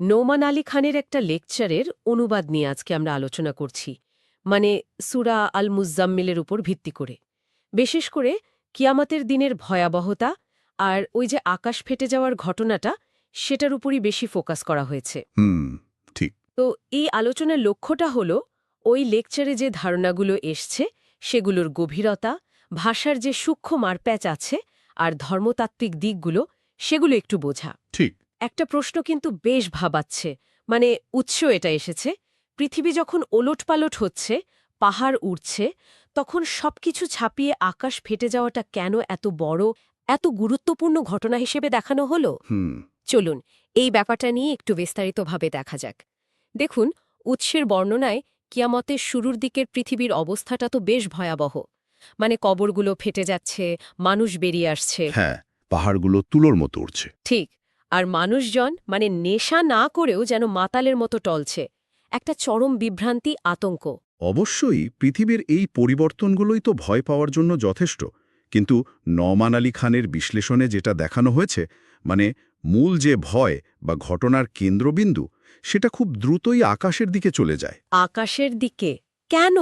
নোমান আলী খানের একটা লেকচারের অনুবাদ নিয়ে আজকে আমরা আলোচনা করছি। মানে সুরা আল মুজাম্মিলের উপর ভিত্তি করে। বিশেষ করে কিয়ামতের দিনের ভয়াবহতা আর ওই যে আকাশ ফেটে যাওয়ার ঘটনাটা সেটার উপরই বেশি ফোকাস করা হয়েছে। ঠিক। তো এই আলোচনার লক্ষ্যটা হল ওই লেকচারে যে ধারণাগুলো এসছে সেগুলোর গভীরতা ভাষার যে সূক্ষ্ম মারপ্যাচ আছে আর ধর্মতাত্ত্বিক দিকগুলো সেগুলো একটু বোঝা। ঠিক। একটা প্রশ্ন কিন্তু বেশ ভাবাচ্ছে। মানে উৎস এটা এসেছে পৃথিবী যখন ওলটপালট হচ্ছে পাহাড় উড়ছে তখন সবকিছু ছাপিয়ে আকাশ ফেটে যাওয়াটা কেন এত বড় এত গুরুত্বপূর্ণ ঘটনা হিসেবে দেখানো হলো? হুম। চলুন এই ব্যাপারটা নিয়ে একটু বিস্তারিতভাবে দেখা যাক। দেখুন উৎসের বর্ণনায় কিয়ামতের শুরুর দিকের পৃথিবীর অবস্থাটা তো বেশ ভয়াবহ। মানে কবরগুলো ফেটে যাচ্ছে মানুষ বেরিয়ে আসছে। হ্যাঁ পাহাড়গুলো তুলোর মতো উঠছে ঠিক আর মানুষজন মানে নেশা না করেও যেন মাতালের মতো টলছে। একটা চরম বিভ্রান্তি আতঙ্ক। অবশ্যই পৃথিবীর এই পরিবর্তনগুলোই তো ভয় পাওয়ার জন্য যথেষ্ট। কিন্তু নমান আলী খানের বিশ্লেষণে যেটা দেখানো হয়েছে মানে মূল যে ভয় বা ঘটনার কেন্দ্রবিন্দু সেটা খুব দ্রুতই আকাশের দিকে চলে যায়। আকাশের দিকে? কেন?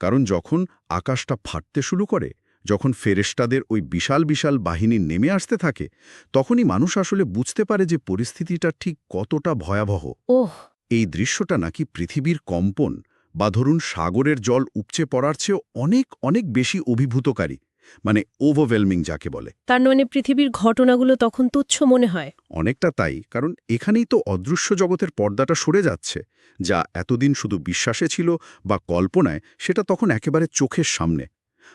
কারণ যখন আকাশটা ফাটতে শুরু করে যখন ফেরেস্টাদের ওই বিশাল বিশাল বাহিনী নেমে আসতে থাকে তখনই মানুষ আসলে বুঝতে পারে যে পরিস্থিতিটা ঠিক কতটা ভয়াবহ। ওহ! এই দৃশ্যটা নাকি পৃথিবীর কম্পন বা ধরুন সাগরের জল উপচে পড়ার চেয়েও অনেক অনেক বেশি অভিভূতকারী মানে ওভারওয়েলমিং যাকে বলে। তার মানে পৃথিবীর ঘটনাগুলো তখন তুচ্ছ মনে হয়। অনেকটা তাই কারণ এখানেই তো অদৃশ্য জগতের পর্দাটা সরে যাচ্ছে যা এতদিন শুধু বিশ্বাসে ছিল বা কল্পনায় সেটা তখন একেবারে চোখের সামনে।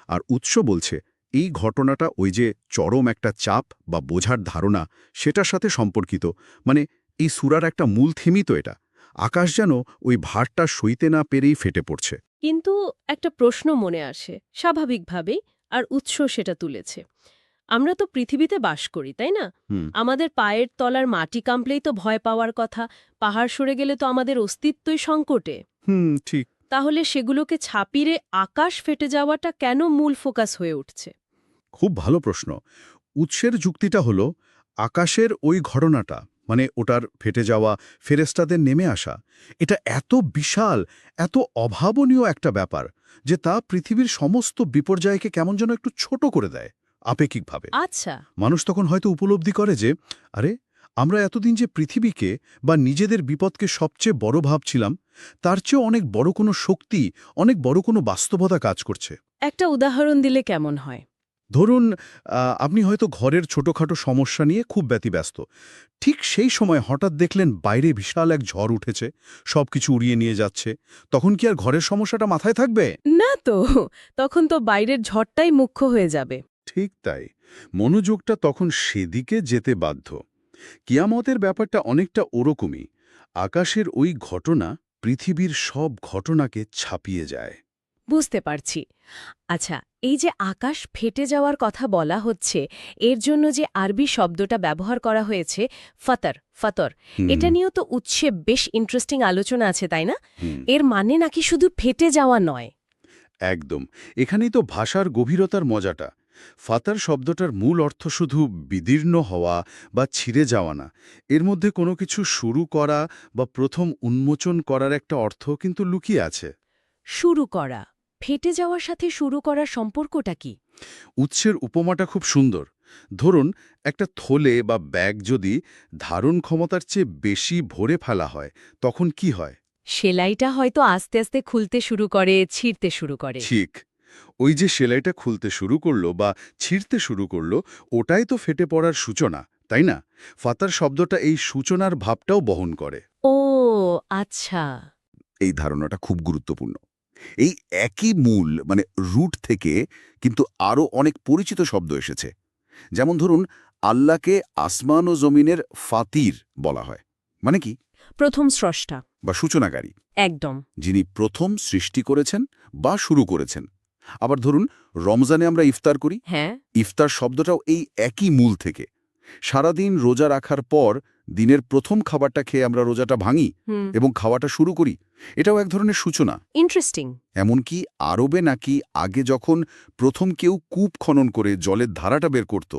আর উৎস বলছে এই ঘটনাটা ওই যে চরম একটা চাপ বা বোঝার ধারণা সেটার সাথে সম্পর্কিত। মানে এই সুরার একটা মূল থেমি তো এটা। আকাশ যেন ওই ভারটা সইতে না পেরেই ফেটে পড়ছে। কিন্তু একটা প্রশ্ন মনে আসে স্বাভাবিকভাবেই আর উৎস সেটা তুলেছে। আমরা তো পৃথিবীতে বাস করি তাই না। আমাদের পায়ের তলার মাটি কামপ্লেই তো ভয় পাওয়ার কথা পাহাড় সরে গেলে তো আমাদের অস্তিত্বই সংকটে। হুম ঠিক। তাহলে সেগুলোকে ছাপিরে আকাশ ফেটে যাওয়াটা কেন মূল ফোকাস হয়ে উঠছে? খুব ভালো প্রশ্ন। উৎসের যুক্তিটা হলো আকাশের ওই ঘটনাটা মানে ওটার ফেটে যাওয়া ফেরেস্তাদের নেমে আসা এটা এত বিশাল এত অভাবনীয় একটা ব্যাপার যে তা পৃথিবীর সমস্ত বিপর্যয়কে কেমন যেন একটু ছোট করে দেয় আপেক্ষিকভাবে। আচ্ছা। মানুষ তখন হয়তো উপলব্ধি করে যে আরে আমরা এতদিন যে পৃথিবীকে বা নিজেদের বিপদকে সবচেয়ে বড় ভাবছিলাম তার চেয়েও অনেক বড় কোনো শক্তি অনেক বড় কোনো বাস্তবতা কাজ করছে। একটা উদাহরণ দিলে কেমন হয়? ধরুন আপনি হয়তো ঘরের ছোটখাটো সমস্যা নিয়ে খুব ব্যতিব্যস্ত। ঠিক সেই সময় হঠাৎ দেখলেন বাইরে বিশাল এক ঝড় উঠেছে সব কিছু উড়িয়ে নিয়ে যাচ্ছে। তখন কি আর ঘরের সমস্যাটা মাথায় থাকবে? না তো তখন তো বাইরের ঝড়টাই মুখ্য হয়ে যাবে। ঠিক তাই। মনোযোগটা তখন সেদিকে যেতে বাধ্য। কিয়ামতের ব্যাপারটা অনেকটা ওরকমই। আকাশের ওই ঘটনা পৃথিবীর সব ঘটনাকে ছাপিয়ে যায়। বুঝতে পারছি। আচ্ছা এই যে আকাশ ফেটে যাওয়ার কথা বলা হচ্ছে এর জন্য যে আরবি শব্দটা ব্যবহার করা হয়েছে ফতর ফতর এটা নিয়েও তো উৎসে বেশ ইন্টারেস্টিং আলোচনা আছে তাই না? এর মানে নাকি শুধু ফেটে যাওয়া নয়? একদম। এখানেই তো ভাষার গভীরতার মজাটা। ফাতার শব্দটার মূল অর্থ শুধু বিদীর্ণ হওয়া বা ছিঁড়ে যাওয়া না। এর মধ্যে কোনো কিছু শুরু করা বা প্রথম উন্মোচন করার একটা অর্থ কিন্তু লুকিয়ে আছে। শুরু করা। ফেটে যাওয়ার সাথে শুরু করার সম্পর্কটা কি? উৎসের উপমাটা খুব সুন্দর। ধরুন একটা থলে বা ব্যাগ যদি ধারণ ক্ষমতার চেয়ে বেশি ভরে ফেলা হয় তখন কি হয়? সেলাইটা হয়তো আস্তে আস্তে খুলতে শুরু করে ছিঁড়তে শুরু করে। ঠিক। ওই যে সেলাইটা খুলতে শুরু করল বা ছিঁড়তে শুরু করল ওটাই তো ফেটে পড়ার সূচনা তাই না? ফাতার শব্দটা এই সূচনার ভাবটাও বহন করে। ও আচ্ছা। এই ধারণাটা খুব গুরুত্বপূর্ণ। এই একই মূল মানে রুট থেকে কিন্তু আরও অনেক পরিচিত শব্দ এসেছে। যেমন ধরুন আল্লাহকে আসমান ও জমিনের ফাতির বলা হয়। মানে কি? প্রথম স্রষ্টা। বা সূচনাকারী। একদম। যিনি প্রথম সৃষ্টি করেছেন বা শুরু করেছেন। আবার ধরুন রমজানে আমরা ইফতার করি। হ্যাঁ। ইফতার শব্দটাও এই একই মূল থেকে। সারাদিন রোজা রাখার পর দিনের প্রথম খাবারটা খেয়ে আমরা রোজাটা ভাঙি এবং খাওয়াটা শুরু করি। এটাও এক ধরনের সূচনা। ইন্টারেস্টিং এমনকি আরবে নাকি আগে যখন প্রথম কেউ কূপ খনন করে জলের ধারাটা বের করত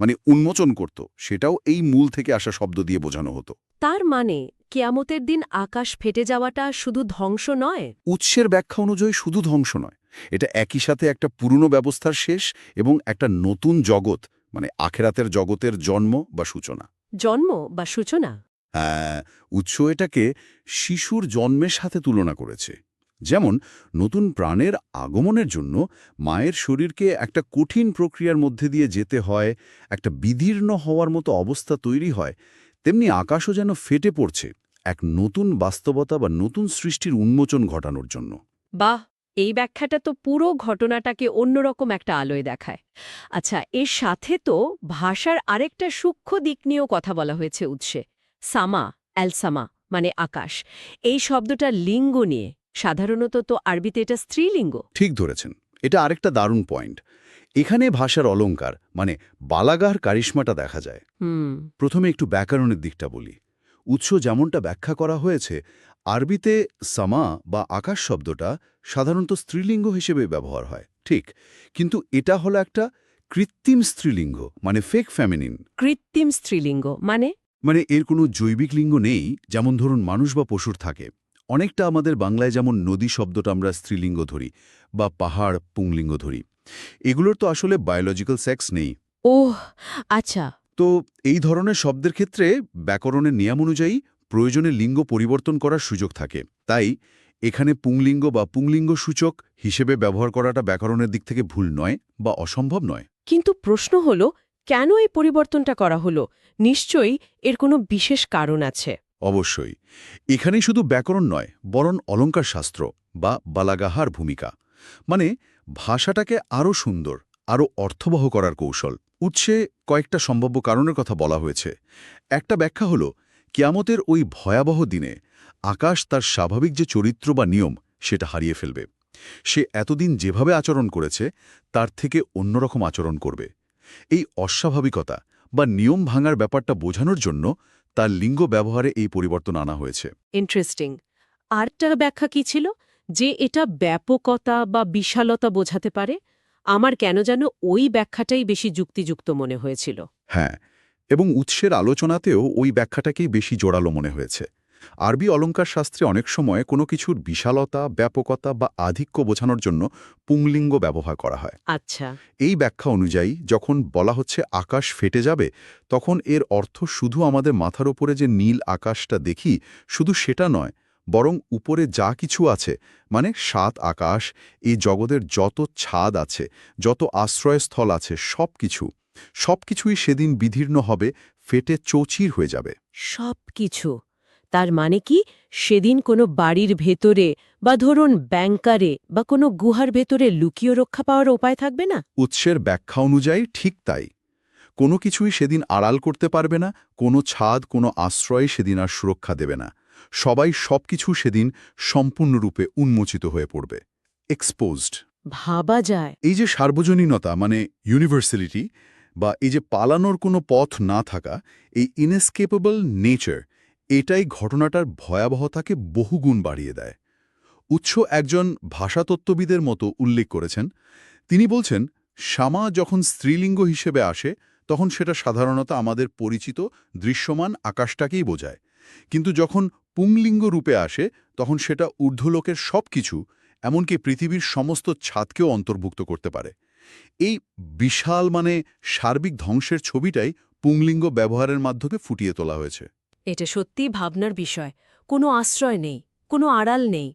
মানে উন্মোচন করত সেটাও এই মূল থেকে আসা শব্দ দিয়ে বোঝানো হতো। তার মানে কেয়ামতের দিন আকাশ ফেটে যাওয়াটা শুধু ধ্বংস নয়? উৎসের ব্যাখ্যা অনুযায়ী শুধু ধ্বংস নয়। এটা একই সাথে একটা পুরনো ব্যবস্থার শেষ এবং একটা নতুন জগৎ মানে আখেরাতের জগতের জন্ম বা সূচনা। জন্ম বা সূচনা? হ্যাঁ উৎস এটাকে শিশুর জন্মের সাথে তুলনা করেছে। যেমন নতুন প্রাণের আগমনের জন্য মায়ের শরীরকে একটা কঠিন প্রক্রিয়ার মধ্যে দিয়ে যেতে হয় একটা বিদীর্ণ হওয়ার মতো অবস্থা তৈরি হয় তেমনি আকাশও যেন ফেটে পড়ছে এক নতুন বাস্তবতা বা নতুন সৃষ্টির উন্মোচন ঘটানোর জন্য। বাহ! এই ব্যাখ্যাটা তো পুরো ঘটনাটাকে অন্যরকম একটা আলোয় দেখায়। আচ্ছা এর সাথে তো ভাষার আরেকটা সূক্ষ্ম দিক নিয়েও কথা বলা হয়েছে উৎসে। সামা অ্যালসামা মানে আকাশ। এই শব্দটা লিঙ্গ নিয়ে। সাধারণত তো আরবিতে এটা স্ত্রীলিঙ্গ। ঠিক ধরেছেন। এটা আরেকটা দারুণ পয়েন্ট। এখানে ভাষার অলংকার মানে বালাগার কারিশ্মাটা দেখা যায়। হুম। প্রথমে একটু ব্যাকরণের দিকটা বলি। উৎস যেমনটা ব্যাখ্যা করা হয়েছে আরবিতে সামা বা আকাশ শব্দটা সাধারণত স্ত্রীলিঙ্গ হিসেবে ব্যবহার হয় ঠিক কিন্তু এটা হলো একটা কৃত্রিম স্ত্রীলিঙ্গ মানে ফেক ফ্যামিনিন কৃত্রিম স্ত্রীলিঙ্গ মানে? মানে এর কোনো জৈবিক লিঙ্গ নেই যেমন ধরুন মানুষ বা পশুর থাকে। অনেকটা আমাদের বাংলায় যেমন নদী শব্দটা আমরা স্ত্রীলিঙ্গ ধরি বা পাহাড় পুংলিঙ্গ ধরি। এগুলোর তো আসলে বায়োলজিক্যাল সেক্স নেই। ওহ আচ্ছা। তো এই ধরনের শব্দের ক্ষেত্রে ব্যাকরণের নিয়ম অনুযায়ী প্রয়োজনে লিঙ্গ পরিবর্তন করার সুযোগ থাকে। তাই এখানে পুংলিঙ্গ বা পুংলিঙ্গ সূচক হিসেবে ব্যবহার করাটা ব্যাকরণের দিক থেকে ভুল নয় বা অসম্ভব নয়। কিন্তু প্রশ্ন হল কেন এই পরিবর্তনটা করা হলো? নিশ্চয়ই এর কোনো বিশেষ কারণ আছে। অবশ্যই। এখানেই শুধু ব্যাকরণ নয় বরং অলঙ্কার শাস্ত্র বা বালাগাহার ভূমিকা। মানে ভাষাটাকে আরও সুন্দর আরও অর্থবহ করার কৌশল। উৎসে কয়েকটা সম্ভাব্য কারণের কথা বলা হয়েছে। একটা ব্যাখ্যা হল কিয়ামতের ওই ভয়াবহ দিনে আকাশ তার স্বাভাবিক যে চরিত্র বা নিয়ম সেটা হারিয়ে ফেলবে। সে এতদিন যেভাবে আচরণ করেছে তার থেকে অন্যরকম আচরণ করবে। এই অস্বাভাবিকতা বা নিয়ম ভাঙার ব্যাপারটা বোঝানোর জন্য তার লিঙ্গ ব্যবহারে এই পরিবর্তন আনা হয়েছে। ইন্টারেস্টিং। আরেকটা ব্যাখ্যা কি ছিল? যে এটা ব্যাপকতা বা বিশালতা বোঝাতে পারে? আমার কেন যেন ওই ব্যাখ্যাটাই বেশি যুক্তিযুক্ত মনে হয়েছিল। হ্যাঁ এবং উৎসের আলোচনাতেও ওই ব্যাখ্যাটাকেই বেশি জোরালো মনে হয়েছে। আরবি অলঙ্কার শাস্ত্রে অনেক সময় কোনো কিছুর বিশালতা ব্যাপকতা বা আধিক্য বোঝানোর জন্য পুংলিঙ্গ ব্যবহার করা হয়। আচ্ছা। এই ব্যাখ্যা অনুযায়ী যখন বলা হচ্ছে আকাশ ফেটে যাবে তখন এর অর্থ শুধু আমাদের মাথার ওপরে যে নীল আকাশটা দেখি শুধু সেটা নয় বরং উপরে যা কিছু আছে মানে সাত আকাশ এই জগতের যত ছাদ আছে যত আশ্রয়স্থল আছে সব কিছু সব কিছুই সেদিন বিধীর্ণ হবে ফেটে চৌচির হয়ে যাবে। সব কিছু তার মানে কি সেদিন কোনো বাড়ির ভেতরে বা ধরুন ব্যাংকারে বা কোনো গুহার ভেতরে লুকিয়ে রক্ষা পাওয়ার উপায় থাকবে না? উৎসের ব্যাখ্যা অনুযায়ী ঠিক তাই। কোনো কিছুই সেদিন আড়াল করতে পারবে না কোনো ছাদ কোনো আশ্রয় সেদিন আর সুরক্ষা দেবে না। সবাই সবকিছু সেদিন সম্পূর্ণরূপে উন্মোচিত হয়ে পড়বে। এক্সপোজড ভাবা যায়। এই যে সার্বজনীনতা মানে ইউনিভার্সালিটি বা এই যে পালানোর কোনো পথ না থাকা, এই ইনএসকেপেবল নেচার এটাই ঘটনাটার ভয়াবহতাকে বহুগুণ বাড়িয়ে দেয়। উৎস একজন ভাষাতত্ত্ববিদের মতো উল্লেখ করেছেন। তিনি বলছেন শামা যখন স্ত্রীলিঙ্গ হিসেবে আসে, তখন সেটা সাধারণত আমাদের পরিচিত, দৃশ্যমান আকাশটাকেই বোঝায়। কিন্তু যখন পুংলিঙ্গ রূপে আসে, তখন সেটা ঊর্ধ্বলোকের সব কিছু এমনকি পৃথিবীর সমস্ত ছাদকেও অন্তর্ভুক্ত করতে পারে। এই বিশাল মানে সার্বিক ধ্বংসের ছবিটাই পুংলিঙ্গ ব্যবহারের মাধ্যমে ফুটিয়ে তোলা হয়েছে। এটা সত্যিই ভাবনার বিষয়। কোনো আশ্রয় নেই কোনো আড়াল নেই।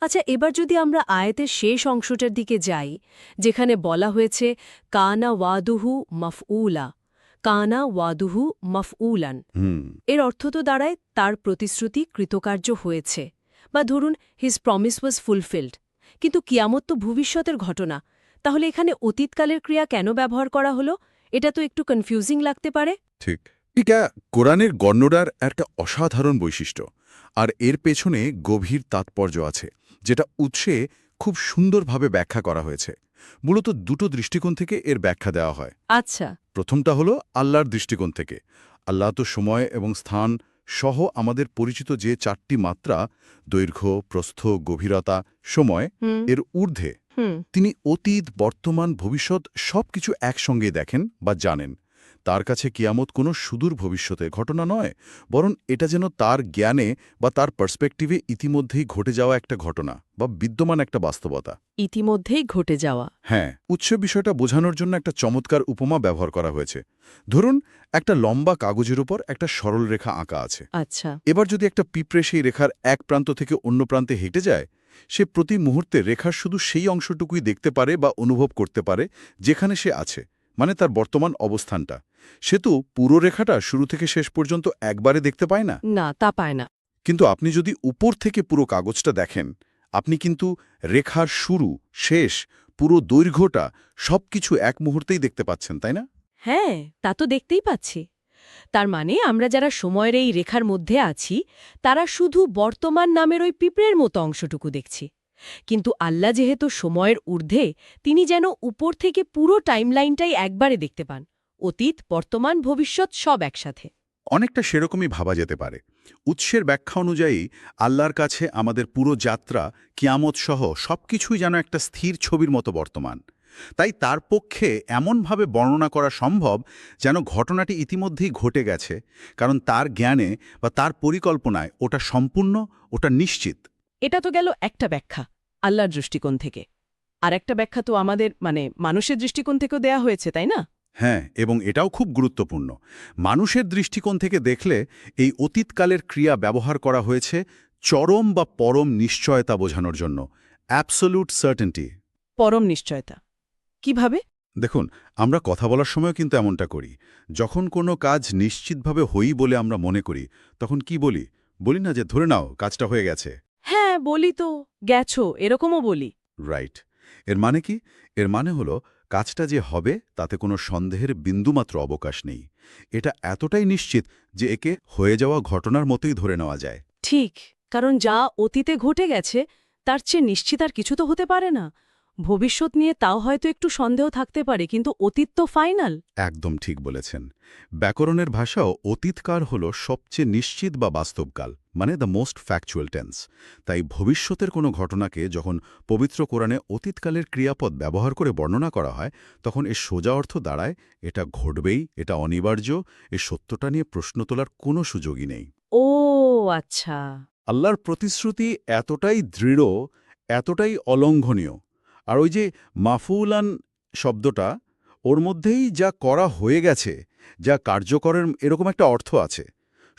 আচ্ছা এবার যদি আমরা আয়াতের শেষ অংশটার দিকে যাই যেখানে বলা হয়েছে কানা ওয়াদুহু মফউলা কানা ওয়াদুহু মফউলান। এর অর্থ তো দাঁড়ায় তার প্রতিশ্রুতি কৃতকার্য হয়েছে। বা ধরুন হিজ প্রমিস ওয়াজ ফুলফিল্ড কিন্তু কিয়ামত তো ভবিষ্যতের ঘটনা। তাহলে এখানে অতীতকালের ক্রিয়া কেন ব্যবহার করা হলো? এটা তো একটু কনফিউজিং লাগতে পারে। ঠিক। এটা কোরআনের গণ্যটার একটা অসাধারণ বৈশিষ্ট্য আর এর পেছনে গভীর তাৎপর্য আছে যেটা উৎসে খুব সুন্দরভাবে ব্যাখ্যা করা হয়েছে। মূলত দুটো দৃষ্টিকোণ থেকে এর ব্যাখ্যা দেওয়া হয়। আচ্ছা। প্রথমটা হলো আল্লাহর দৃষ্টিকোণ থেকে। আল্লাহ তো সময় এবং স্থান সহ আমাদের পরিচিত যে চারটি মাত্রা দৈর্ঘ্য প্রস্থ গভীরতা সময় এর ঊর্ধ্বে। তিনি অতীত বর্তমান ভবিষ্যৎ সব কিছু একসঙ্গে দেখেন বা জানেন। তার কাছে কিয়ামত কোনো সুদূর ভবিষ্যতের ঘটনা নয় বরং এটা যেন তার জ্ঞানে বা তার পার্সপেক্টিভে ইতিমধ্যেই ঘটে যাওয়া একটা ঘটনা বা বিদ্যমান একটা বাস্তবতা। ইতিমধ্যেই ঘটে যাওয়া। হ্যাঁ উৎস বিষয়টা বোঝানোর জন্য একটা চমৎকার উপমা ব্যবহার করা হয়েছে। ধরুন একটা লম্বা কাগজের উপর একটা সরল রেখা আঁকা আছে। আচ্ছা। এবার যদি একটা পিঁপড়ে সেই রেখার এক প্রান্ত থেকে অন্য প্রান্তে হেঁটে যায় সে প্রতি মুহূর্তে রেখার শুধু সেই অংশটুকুই দেখতে পারে বা অনুভব করতে পারে যেখানে সে আছে মানে তার বর্তমান অবস্থানটা। সে তো পুরো রেখাটা শুরু থেকে শেষ পর্যন্ত একবারে দেখতে পায় না? না তা পায় না। কিন্তু আপনি যদি উপর থেকে পুরো কাগজটা দেখেন আপনি কিন্তু রেখার শুরু শেষ পুরো দৈর্ঘ্যটা সবকিছু এক মুহূর্তেই দেখতে পাচ্ছেন তাই না? হ্যাঁ তা তো দেখতেই পাচ্ছি। তার মানে আমরা যারা সময়ের এই রেখার মধ্যে আছি, তারা শুধু বর্তমান নামের ওই পিঁপড়ের মতো অংশটুকু দেখছি। কিন্তু আল্লাহ যেহেতু সময়ের ঊর্ধ্বে, তিনি যেন উপর থেকে পুরো টাইমলাইনটাই একবারে দেখতে পান। অতীত, বর্তমান, ভবিষ্যৎ সব একসাথে। অনেকটা সেরকমই ভাবা যেতে পারে। উৎসের ব্যাখ্যা অনুযায়ী, আল্লাহর কাছে আমাদের পুরো যাত্রা, কিয়ামত সহ সবকিছুই যেন একটা স্থির ছবির মতো বর্তমান। তাই তার পক্ষে এমনভাবে বর্ণনা করা সম্ভব যেন ঘটনাটি ইতিমধ্যেই ঘটে গেছে কারণ তার জ্ঞানে বা তার পরিকল্পনায় ওটা সম্পূর্ণ ওটা নিশ্চিত। এটা তো গেল একটা ব্যাখ্যা আল্লাহর দৃষ্টিকোণ থেকে। আর একটা ব্যাখ্যা তো আমাদের মানে মানুষের দৃষ্টিকোণ থেকেও দেয়া হয়েছে তাই না? হ্যাঁ এবং এটাও খুব গুরুত্বপূর্ণ। মানুষের দৃষ্টিকোণ থেকে দেখলে এই অতীতকালের ক্রিয়া ব্যবহার করা হয়েছে চরম বা পরম নিশ্চয়তা বোঝানোর জন্য। অ্যাবসোলুট সার্টেনটি পরম নিশ্চয়তা। কীভাবে? দেখুন আমরা কথা বলার সময়ও কিন্তু এমনটা করি। যখন কোনো কাজ নিশ্চিতভাবে হই বলে আমরা মনে করি তখন কি বলি? বলি না যে ধরে নাও কাজটা হয়ে গেছে। হ্যাঁ বলি তো গেছো এরকমও বলি। রাইট এর মানে কি? এর মানে হলো কাজটা যে হবে তাতে কোনো সন্দেহের বিন্দুমাত্র অবকাশ নেই। এটা এতটাই নিশ্চিত যে একে হয়ে যাওয়া ঘটনার মতোই ধরে নেওয়া যায়। ঠিক কারণ যা অতীতে ঘটে গেছে তার চেয়ে নিশ্চিত আর কিছু তো হতে পারে না। ভবিষ্যৎ নিয়ে তাও হয়তো একটু সন্দেহ থাকতে পারে কিন্তু অতীত তো ফাইনাল। একদম ঠিক বলেছেন। ব্যাকরণের ভাষাও অতীতকার হল সবচেয়ে নিশ্চিত বা বাস্তবকাল মানে দ্য মোস্ট ফ্যাকচুয়াল টেন্স তাই ভবিষ্যতের কোনো ঘটনাকে যখন পবিত্র কোরআনে অতীতকালের ক্রিয়াপদ ব্যবহার করে বর্ণনা করা হয় তখন এর সোজা অর্থ দাঁড়ায় এটা ঘটবেই এটা অনিবার্য এ সত্যটা নিয়ে প্রশ্ন তোলার কোনো সুযোগই নেই। ও আচ্ছা। আল্লাহর প্রতিশ্রুতি এতটাই দৃঢ় এতটাই অলঙ্ঘনীয় আর ওই যে মাফুলান শব্দটা, ওর মধ্যেই যা করা হয়ে গেছে, যা কার্যকরের এরকম একটা অর্থ আছে।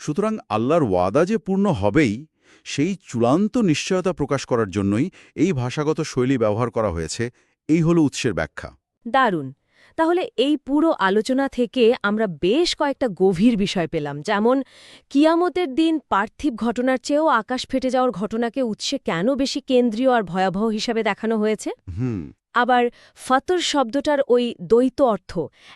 সুতরাং আল্লাহর ওয়াদা যে পূর্ণ হবেই, সেই চূড়ান্ত নিশ্চয়তা প্রকাশ করার জন্যই এই ভাষাগত শৈলী ব্যবহার করা হয়েছে। এই হলো উৎসের ব্যাখ্যা। দারুণ! তাহলে এই পুরো আলোচনা থেকে আমরা বেশ কয়েকটা গভীর বিষয় পেলাম। যেমন কিয়ামতের দিন পার্থিব ঘটনার চেয়েও আকাশ ফেটে যাওয়ার ঘটনাকে উৎসে কেন বেশি কেন্দ্রীয় আর ভয়াবহ হিসাবে দেখানো হয়েছে? আবার ফাতর শব্দটার ওই দ্বৈত অর্থ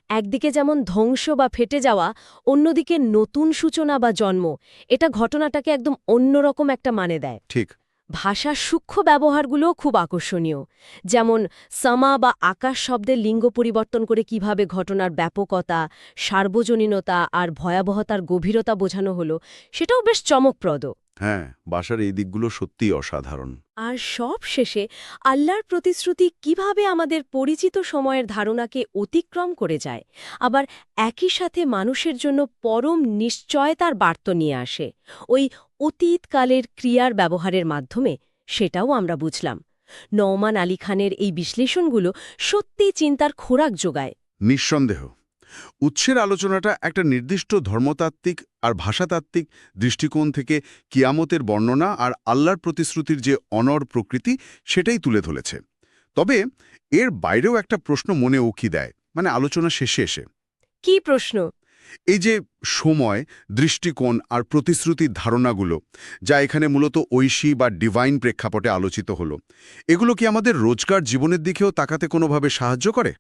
একদিকে যেমন ধ্বংস বা ফেটে যাওয়া অন্যদিকে নতুন সূচনা বা জন্ম এটা ঘটনাটাকে একদম অন্যরকম একটা মানে দেয়। ঠিক। ভাষার সূক্ষ্ম ব্যবহারগুলোও খুব আকর্ষণীয়। যেমন, সামা বা আকাশ শব্দের লিঙ্গ পরিবর্তন করে কীভাবে ঘটনার ব্যাপকতা, সার্বজনীনতা আর ভয়াবহতার গভীরতা বোঝানো হলো, সেটাও বেশ চমকপ্রদ। হ্যাঁ বাসার এই দিকগুলো সত্যিই অসাধারণ। আর সব শেষে আল্লাহর প্রতিশ্রুতি কীভাবে আমাদের পরিচিত সময়ের ধারণাকে অতিক্রম করে যায় আবার একই সাথে মানুষের জন্য পরম নিশ্চয়তার বার্ত নিয়ে আসে ওই অতীতকালের ক্রিয়ার ব্যবহারের মাধ্যমে সেটাও আমরা বুঝলাম। নওমান আলী খানের এই বিশ্লেষণগুলো সত্যিই চিন্তার খোরাক যোগায়। নিঃসন্দেহ। উৎসের আলোচনাটা একটা নির্দিষ্ট ধর্মতাত্ত্বিক আর ভাষাতাত্ত্বিক দৃষ্টিকোণ থেকে কিয়ামতের বর্ণনা আর আল্লাহর প্রতিশ্রুতির যে অনর প্রকৃতি সেটাই তুলে ধরেছে। তবে এর বাইরেও একটা প্রশ্ন মনে উকি দেয়? মানে আলোচনা শেষে এসে। কি প্রশ্ন? এই যে সময় দৃষ্টিকোণ আর প্রতিশ্রুতির ধারণাগুলো যা এখানে মূলত ঐশী বা ডিভাইন প্রেক্ষাপটে আলোচিত হলো এগুলো কি আমাদের রোজকার জীবনের দিকেও তাকাতে কোনোভাবে সাহায্য করে?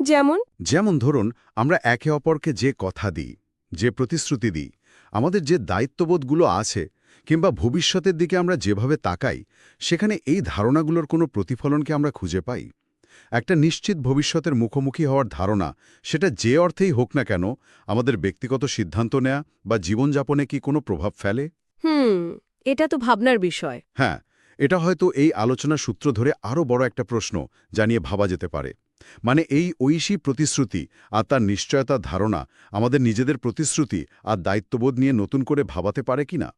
যেমন? যেমন ধরুন আমরা একে অপরকে যে কথা দিই যে প্রতিশ্রুতি দিই আমাদের যে দায়িত্ববোধগুলো আছে কিংবা ভবিষ্যতের দিকে আমরা যেভাবে তাকাই সেখানে এই ধারণাগুলোর কোনো প্রতিফলনকে আমরা খুঁজে পাই। একটা নিশ্চিত ভবিষ্যতের মুখোমুখি হওয়ার ধারণা সেটা যে অর্থেই হোক না কেন আমাদের ব্যক্তিগত সিদ্ধান্ত নেয়া বা জীবনযাপনে কি কোনো প্রভাব ফেলে? হুম এটা তো ভাবনার বিষয়। হ্যাঁ এটা হয়তো এই আলোচনা সূত্র ধরে আরও বড় একটা প্রশ্ন জানিয়ে ভাবা যেতে পারে। মানে এই ঐশী প্রতিশ্রুতি আর তার নিশ্চয়তা ধারণা আমাদের নিজেদের প্রতিশ্রুতি আর দায়িত্ববোধ নিয়ে নতুন করে ভাবাতে পারে কিনা